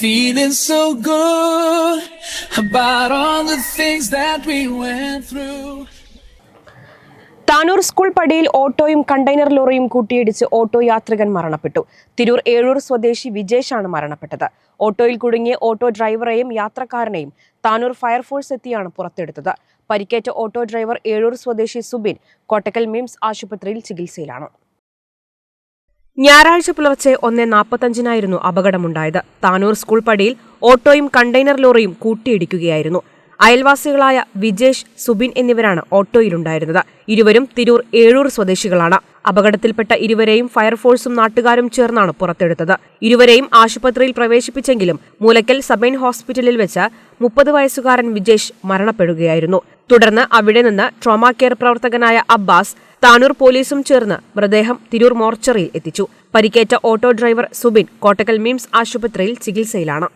Feeling so good about all the things that we went through. Tanur school പടിയിൽ ഓട്ടോയും container ലോറിയും കൂട്ടിയിടിച്ച് auto യാത്രികൻ മരണപ്പെട്ടു. തിരൂർ ഏഴൂർ സ്വദേശി വിജേഷാണ് മരണപ്പെട്ടത്. ഓട്ടോയിൽ കുടുങ്ങിയ ഓട്ടോ ഡ്രൈവറെയും യാത്രക്കാരനെയും താനൂർ ഫയർഫോഴ്സ് എത്തിയാണ് പുറത്തെടുത്തത്. പരിക്കേറ്റ ഓട്ടോ ഡ്രൈവർ ഏഴൂർ സ്വദേശി സുബിൻ കോട്ടക്കൽ മിംസ് ആശുപത്രിയിൽ ചികിത്സയിലാണ്. ഞായറാഴ്ച പുലർച്ചെ ഒന്നേ നാൽപ്പത്തഞ്ചിനായിരുന്നു അപകടമുണ്ടായത്. താനൂർ സ്കൂൾ പടിയിൽ ഓട്ടോയും കണ്ടെയ്നർ ലോറിയും കൂട്ടിയിടിക്കുകയായിരുന്നു. അയൽവാസികളായ വിജേഷ് സുബിൻ എന്നിവരാണ് ഓട്ടോയിലുണ്ടായിരുന്നത്. ഇരുവരും തിരൂർ ഏഴൂർ സ്വദേശികളാണ്. അപകടത്തിൽപ്പെട്ട ഇരുവരെയും ഫയർഫോഴ്സും നാട്ടുകാരും ചേർന്നാണ് പുറത്തെടുത്തത്. ഇരുവരെയും ആശുപത്രിയിൽ പ്രവേശിപ്പിച്ചെങ്കിലും മൂലക്കൽ സബൈൻ ഹോസ്പിറ്റലിൽ വെച്ച് മുപ്പത് വയസ്സുകാരൻ വിജേഷ് മരണപ്പെടുകയായിരുന്നു. തുടർന്ന് അവിടെ നിന്ന് ട്രോമാ കെയർ പ്രവർത്തകനായ അബ്ബാസ് താനൂർ പോലീസും ചേർന്ന് മൃതദേഹം തിരൂർ മോർച്ചറിയിൽ എത്തിച്ചു. പരിക്കേറ്റ ഓട്ടോ ഡ്രൈവർ സുബിൻ കോട്ടക്കൽ മിംസ് ആശുപത്രിയിൽ ചികിത്സയിലാണ്.